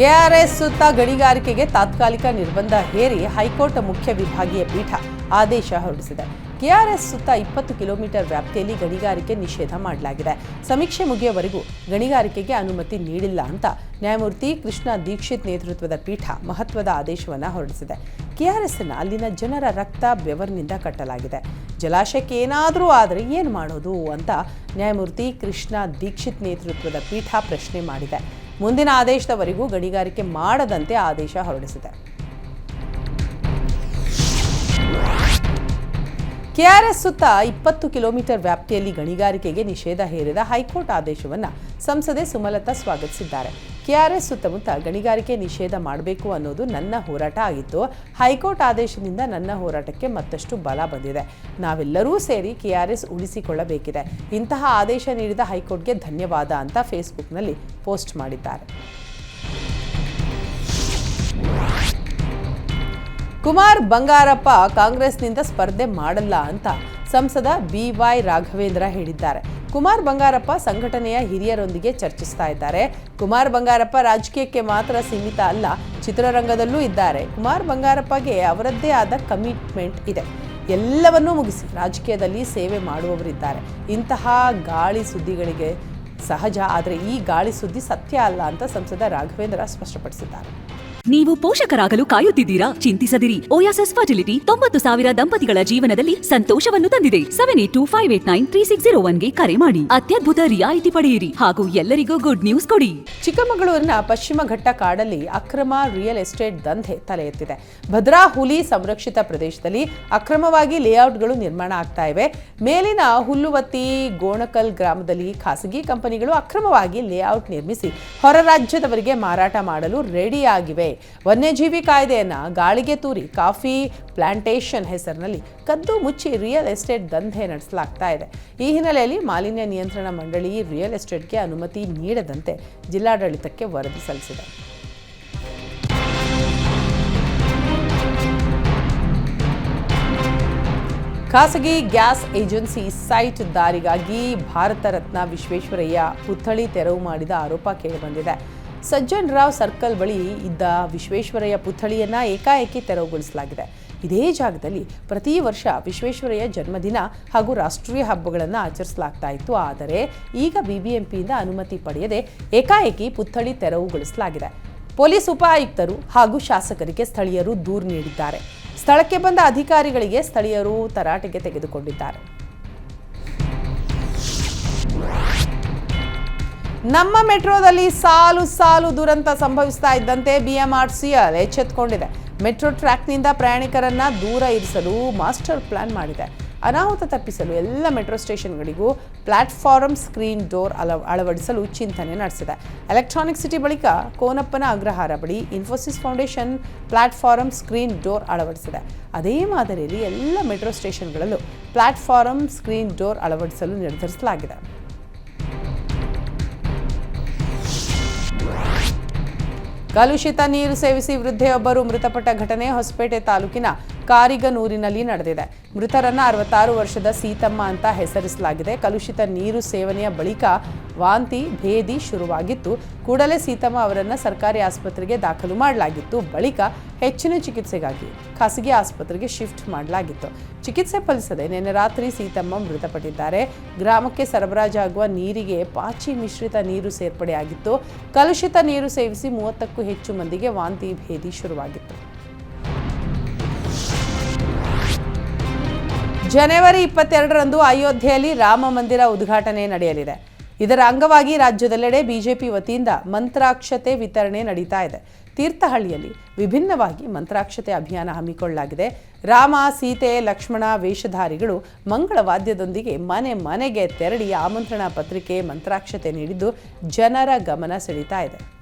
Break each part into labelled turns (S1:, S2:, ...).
S1: KRS ಸುತ್ತ ಗಣಿಗಾರಿಕೆಗೆ ತಾತ್ಕಾಲಿಕ ನಿರ್ಬಂಧ ಹೇರಿ ಹೈಕೋರ್ಟ್ ಮುಖ್ಯ ವಿಭಾಗೀಯ ಪೀಠ ಆದೇಶ ಹೊರಡಿಸಿದೆ. ಕೆಆರ್ಎಸ್ ಸುತ್ತ ಇಪ್ಪತ್ತು ಕಿಲೋಮೀಟರ್ ವ್ಯಾಪ್ತಿಯಲ್ಲಿ ಗಣಿಗಾರಿಕೆ ನಿಷೇಧ ಮಾಡಲಾಗಿದೆ. ಸಮೀಕ್ಷೆ ಮುಗಿಯುವವರೆಗೂ ಗಣಿಗಾರಿಕೆಗೆ ಅನುಮತಿ ನೀಡಿಲ್ಲ ಅಂತ ನ್ಯಾಯಮೂರ್ತಿ ಕೃಷ್ಣ ದೀಕ್ಷಿತ್ ನೇತೃತ್ವದ ಪೀಠ ಮಹತ್ವದ ಆದೇಶವನ್ನು ಹೊರಡಿಸಿದೆ. ಕೆಆರ್ಎಸ್ನ ಅಲ್ಲಿನ ಜನರ ರಕ್ತ ಬೆವರಿನಿಂದ ಕಟ್ಟಲಾಗಿದೆ. ಜಲಾಶಯಕ್ಕೆ ಏನಾದರೂ ಆದರೆ ಏನು ಮಾಡೋದು ಅಂತ ನ್ಯಾಯಮೂರ್ತಿ ಕೃಷ್ಣ ದೀಕ್ಷಿತ್ ನೇತೃತ್ವದ ಪೀಠ ಪ್ರಶ್ನೆ ಮಾಡಿದೆ. ಮುಂದಿನ ಆದೇಶದವರೆಗೂ ಗಣಿಗಾರಿಕೆ ಮಾಡದಂತೆ ಆದೇಶ ಹೊರಡಿಸಿದೆ. ಕೆಆರ್ಎಸ್ ಸುತ್ತ ಇಪ್ಪತ್ತು ಕಿಲೋಮೀಟರ್ ವ್ಯಾಪ್ತಿಯಲ್ಲಿ ಗಣಿಗಾರಿಕೆಗೆ ನಿಷೇಧ ಹೇರಿದ ಹೈಕೋರ್ಟ್ ಆದೇಶವನ್ನು ಸಂಸದೆ ಸುಮಲತಾ ಸ್ವಾಗತಿಸಿದ್ದಾರೆ. ಕೆಆರ್ಎಸ್ ಸುತ್ತಮುತ್ತ ಗಣಿಗಾರಿಕೆ ನಿಷೇಧ ಮಾಡಬೇಕು ಅನ್ನೋದು ನನ್ನ ಹೋರಾಟ ಆಗಿತ್ತು. ಹೈಕೋರ್ಟ್ ಆದೇಶದಿಂದ ನನ್ನ ಹೋರಾಟಕ್ಕೆ ಮತ್ತಷ್ಟು ಬಲ ಬಂದಿದೆ. ನಾವೆಲ್ಲರೂ ಸೇರಿ ಕೆಆರ್ಎಸ್ ಉಳಿಸಿಕೊಳ್ಳಬೇಕಿದೆ. ಇಂತಹ ಆದೇಶ ನೀಡಿದ ಹೈಕೋರ್ಟ್ಗೆ ಧನ್ಯವಾದ ಅಂತ ಫೇಸ್ಬುಕ್ನಲ್ಲಿ ಪೋಸ್ಟ್ ಮಾಡಿದ್ದಾರೆ. ಕುಮಾರ್ ಬಂಗಾರಪ್ಪ ಕಾಂಗ್ರೆಸ್ನಿಂದ ಸ್ಪರ್ಧೆ ಮಾಡಲ್ಲ ಅಂತ ಸಂಸದ ಬಿ ವೈ ರಾಘವೇಂದ್ರ ಹೇಳಿದ್ದಾರೆ. ಕುಮಾರ್ ಬಂಗಾರಪ್ಪ ಸಂಘಟನೆಯ ಹಿರಿಯರೊಂದಿಗೆ ಚರ್ಚಿಸ್ತಾ ಇದ್ದಾರೆ. ಕುಮಾರ್ ಬಂಗಾರಪ್ಪ ರಾಜಕೀಯಕ್ಕೆ ಮಾತ್ರ ಸೀಮಿತ ಅಲ್ಲ, ಚಿತ್ರರಂಗದಲ್ಲೂ ಇದ್ದಾರೆ. ಕುಮಾರ್ ಬಂಗಾರಪ್ಪಗೆ ಅವರದ್ದೇ ಆದ ಕಮಿಟ್ಮೆಂಟ್ ಇದೆ. ಎಲ್ಲವನ್ನೂ ಮುಗಿಸಿ ರಾಜಕೀಯದಲ್ಲಿ ಸೇವೆ ಮಾಡುವವರಿದ್ದಾರೆ. ಇಂತಹ ಗಾಳಿ ಸುದ್ದಿಗಳಿಗೆ ಸಹಜ, ಆದರೆ ಈ ಗಾಳಿ ಸುದ್ದಿ ಸತ್ಯ ಅಲ್ಲ ಅಂತ ಸಂಸದ ರಾಘವೇಂದ್ರ ಸ್ಪಷ್ಟಪಡಿಸಿದ್ದಾರೆ.
S2: ನೀವು ಪೋಷಕರಾಗಲು ಕಾಯುತ್ತಿದ್ದೀರಾ? ಚಿಂತಿಸದಿರಿ. ಓಯಾಸಸ್ ಫರ್ಟಿಲಿಟಿ ತೊಂಬತ್ತು ಸಾವಿರ ದಂಪತಿಗಳ ಜೀವನದಲ್ಲಿ ಸಂತೋಷವನ್ನು ತಂದಿದೆ. Seven eight two five eight nine three six zero ಒನ್ಗೆ ಕರೆ ಮಾಡಿ. ಅತ್ಯದ್ಭುತ ರಿಯಾಯಿತಿ ಪಡೆಯಿರಿ ಹಾಗೂ ಎಲ್ಲರಿಗೂ ಗುಡ್ ನ್ಯೂಸ್ ಕೊಡಿ.
S1: ಚಿಕ್ಕಮಗಳೂರಿನ ಪಶ್ಚಿಮ ಘಟ್ಟ ಕಾಡಲ್ಲಿ ಅಕ್ರಮ ರಿಯಲ್ ಎಸ್ಟೇಟ್ ದಂಧೆ ತಲೆ ಎತ್ತಿದೆ ಭದ್ರಾ ಹುಲಿ ಸಂರಕ್ಷಿತ ಪ್ರದೇಶದಲ್ಲಿ ಅಕ್ರಮವಾಗಿ ಲೇಔಟ್ಗಳು ನಿರ್ಮಾಣ ಆಗ್ತಾ ಇವೆ. ಮೇಲಿನ ಹುಲ್ಲುವತ್ತಿ ಗೋಣಕಲ್ ಗ್ರಾಮದಲ್ಲಿ ಖಾಸಗಿ ಕಂಪನಿಗಳು ಅಕ್ರಮವಾಗಿ ಲೇಔಟ್ ನಿರ್ಮಿಸಿ ಹೊರ ರಾಜ್ಯದವರಿಗೆ ಮಾರಾಟ ಮಾಡಲು ರೆಡಿಯಾಗಿವೆ. ವನ್ಯಜೀವಿ ಕಾಯ್ದೆಯನ್ನ ಗಾಳಿಗೆ ತೂರಿ ಕಾಫಿ ಪ್ಲಾಂಟೇಷನ್ ಹೆಸರಿನಲ್ಲಿ ಕದ್ದು ಮುಚ್ಚಿ ರಿಯಲ್ ಎಸ್ಟೇಟ್ ದಂಧೆ ನಡೆಸಲಾಗ್ತಾ ಇದೆ. ಈ ಹಿನ್ನೆಲೆಯಲ್ಲಿ ಮಾಲಿನ್ಯ ನಿಯಂತ್ರಣ ಮಂಡಳಿ ರಿಯಲ್ ಎಸ್ಟೇಟ್ಗೆ ಅನುಮತಿ ನೀಡದಂತೆ ಜಿಲ್ಲಾಡಳಿತಕ್ಕೆ ವರದಿ ಸಲ್ಲಿಸಿದೆ. ಖಾಸಗಿ ಗ್ಯಾಸ್ ಏಜೆನ್ಸಿ ಸೈಟ್ ದಾರಿಗಾಗಿ ಭಾರತ ರತ್ನ ವಿಶ್ವೇಶ್ವರಯ್ಯ ಪುತ್ಥಳಿ ತೆರವು ಮಾಡಿದ ಆರೋಪ ಕೇಳಿಬಂದಿದೆ ಸಜ್ಜನ್ ರಾವ್ ಸರ್ಕಲ್ ಬಳಿ ಇದ್ದ ವಿಶ್ವೇಶ್ವರಯ್ಯ ಪುತ್ಥಳಿಯನ್ನ ಏಕಾಏಕಿ ತೆರವುಗೊಳಿಸಲಾಗಿದೆ. ಇದೇ ಜಾಗದಲ್ಲಿ ಪ್ರತಿ ವರ್ಷ ವಿಶ್ವೇಶ್ವರಯ್ಯ ಜನ್ಮದಿನ ಹಾಗೂ ರಾಷ್ಟ್ರೀಯ ಹಬ್ಬಗಳನ್ನು ಆಚರಿಸಲಾಗ್ತಾ ಇತ್ತು. ಆದರೆ ಈಗ ಬಿಬಿಎಂಪಿಯಿಂದ ಅನುಮತಿ ಪಡೆಯದೆ ಏಕಾಏಕಿ ಪುತ್ಥಳಿ ತೆರವುಗೊಳಿಸಲಾಗಿದೆ. ಪೊಲೀಸ್ ಉಪಾಯುಕ್ತರು ಹಾಗೂ ಶಾಸಕರಿಗೆ ಸ್ಥಳೀಯರು ದೂರು ನೀಡಿದ್ದಾರೆ. ಸ್ಥಳಕ್ಕೆ ಬಂದ ಅಧಿಕಾರಿಗಳಿಗೆ ಸ್ಥಳೀಯರು ತರಾಟೆಗೆ ತೆಗೆದುಕೊಂಡಿದ್ದಾರೆ. ನಮ್ಮ ಮೆಟ್ರೋದಲ್ಲಿ ಸಾಲು ಸಾಲು ದುರಂತ ಸಂಭವಿಸ್ತಾ ಇದ್ದಂತೆ ಬಿಎಂಆರ್ಸಿಎಲ್ ಎಚ್ಚೆತ್ಕೊಂಡಿದೆ. ಮೆಟ್ರೋ ಟ್ರ್ಯಾಕ್ನಿಂದ ಪ್ರಯಾಣಿಕರನ್ನ ದೂರ ಇರಿಸಲು ಮಾಸ್ಟರ್ ಪ್ಲಾನ್ ಮಾಡಿದೆ. ಅನಾಹುತ ತಪ್ಪಿಸಲು ಎಲ್ಲ ಮೆಟ್ರೋ ಸ್ಟೇಷನ್ಗಳಿಗೂ ಪ್ಲಾಟ್ಫಾರಂ ಸ್ಕ್ರೀನ್ ಡೋರ್ ಅಳ ಅಳವಡಿಸಲು ಚಿಂತನೆ ನಡೆಸಿದೆ. ಎಲೆಕ್ಟ್ರಾನಿಕ್ ಸಿಟಿ ಬಳಿಕ ಕೋನಪ್ಪನ ಅಗ್ರಹಾರ ಬಳಿ Infosys foundation platform screen door ಅಳವಡಿಸಿದೆ. ಅದೇ ಮಾದರಿಯಲ್ಲಿ ಎಲ್ಲ ಮೆಟ್ರೋ ಸ್ಟೇಷನ್ಗಳಲ್ಲೂ ಪ್ಲಾಟ್ಫಾರಂ ಸ್ಕ್ರೀನ್ ಡೋರ್ ಅಳವಡಿಸಲು ನಿರ್ಧರಿಸಲಾಗಿದೆ. ಕಲುಷಿತ ನೀರು ಸೇವಿಸಿ ವೃದ್ಧೆಯೊಬ್ಬರು ಮೃತಪಟ್ಟ ಘಟನೆ ಹೊಸಪೇಟೆ ತಾಲೂಕಿನ ಕಾರಿಗನೂರಿನಲ್ಲಿ ನಡೆದಿದೆ. ಮೃತರನ್ನ ಅರವತ್ತಾರು ವರ್ಷದ ಸೀತಮ್ಮ ಅಂತ ಹೆಸರಿಸಲಾಗಿದೆ. ಕಲುಷಿತ ನೀರು ಸೇವನೆಯ ಬಳಿಕ ವಾಂತಿ, ಭೇದಿ ಶುರುವಾಗಿತ್ತು ಕೂಡಲೇ ಸೀತಮ್ಮ ಅವರನ್ನು ಸರ್ಕಾರಿ ಆಸ್ಪತ್ರೆಗೆ ದಾಖಲು ಮಾಡಲಾಗಿತ್ತು. ಬಳಿಕ ಹೆಚ್ಚಿನ ಚಿಕಿತ್ಸೆಗಾಗಿ ಖಾಸಗಿ ಆಸ್ಪತ್ರೆಗೆ ಶಿಫ್ಟ್ ಮಾಡಲಾಗಿತ್ತು. ಚಿಕಿತ್ಸೆ ಫಲಿಸದೆ ನಿನ್ನೆ ರಾತ್ರಿ ಸೀತಮ್ಮ ಮೃತಪಟ್ಟಿದ್ದಾರೆ. ಗ್ರಾಮಕ್ಕೆ ಸರಬರಾಜಾಗುವ ನೀರಿಗೆ ಪಾಚಿ ಮಿಶ್ರಿತ ನೀರು ಸೇರ್ಪಡೆಯಾಗಿತ್ತು. ಕಲುಷಿತ ನೀರು ಸೇವಿಸಿ ಮೂವತ್ತಕ್ಕೂ ಹೆಚ್ಚು ಮಂದಿಗೆ ವಾಂತಿ, ಭೇದಿ ಶುರುವಾಗಿತ್ತು. ಜನವರಿ ಇಪ್ಪತ್ತೆರಡರಂದು ಅಯೋಧ್ಯೆಯಲ್ಲಿ ರಾಮ ಮಂದಿರ ಉದ್ಘಾಟನೆ ನಡೆಯಲಿದೆ. ಇದರ ಅಂಗವಾಗಿ ರಾಜ್ಯದೆಲ್ಲೆಡೆ ಬಿಜೆಪಿ ವತಿಯಿಂದ ಮಂತ್ರಾಕ್ಷತೆ ವಿತರಣೆ ನಡೀತಾ ಇದೆ. ತೀರ್ಥಹಳ್ಳಿಯಲ್ಲಿ ವಿಭಿನ್ನವಾಗಿ ಮಂತ್ರಾಕ್ಷತೆ ಅಭಿಯಾನ ಹಮ್ಮಿಕೊಳ್ಳಲಾಗಿದೆ. ರಾಮ, ಸೀತೆ, ಲಕ್ಷ್ಮಣ ವೇಷಧಾರಿಗಳು ಮಂಗಳವಾದ್ಯದೊಂದಿಗೆ ಮನೆ ಮನೆಗೆ ತೆರಳಿ ಆಮಂತ್ರಣ ಪತ್ರಿಕೆ ಮಂತ್ರಾಕ್ಷತೆ ನೀಡಿದ್ದು ಜನರ ಗಮನ ಸೆಳೀತಾ ಇದೆ.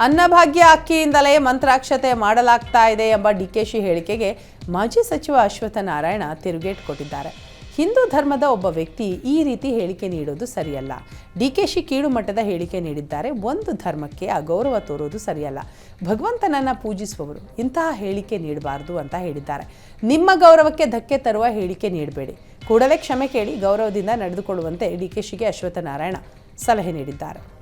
S1: ಅನ್ನಭಾಗ್ಯ ಅಕ್ಕಿಯಿಂದಲೇ ಮಂತ್ರಾಕ್ಷತೆ ಮಾಡಲಾಗ್ತಾ ಇದೆ ಎಂಬ ಡಿಕೆಶಿ ಹೇಳಿಕೆಗೆ ಮಾಜಿ ಸಚಿವ ಅಶ್ವಥ ನಾರಾಯಣ ತಿರುಗೇಟ್ ಕೊಟ್ಟಿದ್ದಾರೆ ಹಿಂದೂ ಧರ್ಮದ ಒಬ್ಬ ವ್ಯಕ್ತಿ ಈ ರೀತಿ ಹೇಳಿಕೆ ನೀಡೋದು ಸರಿಯಲ್ಲ. ಡಿಕೆಶಿ ಕೀಳು ಮಟ್ಟದ ಹೇಳಿಕೆ ನೀಡಿದ್ದಾರೆ. ಒಂದು ಧರ್ಮಕ್ಕೆ ಅಗೌರವ ತೋರೋದು ಸರಿಯಲ್ಲ. ಭಗವಂತನನ್ನ ಪೂಜಿಸುವವರು ಇಂತಹ ಹೇಳಿಕೆ ನೀಡಬಾರದು ಅಂತ ಹೇಳಿದ್ದಾರೆ. ನಿಮ್ಮ ಗೌರವಕ್ಕೆ ಧಕ್ಕೆ ತರುವ ಹೇಳಿಕೆ ನೀಡಬೇಡಿ. ಕೂಡಲೇ ಕ್ಷಮೆ ಕೇಳಿ ಗೌರವದಿಂದ ನಡೆದುಕೊಳ್ಳುವಂತೆ ಡಿಕೆಶಿಗೆ ಅಶ್ವತ್ಥ ನಾರಾಯಣ ಸಲಹೆ ನೀಡಿದ್ದಾರೆ.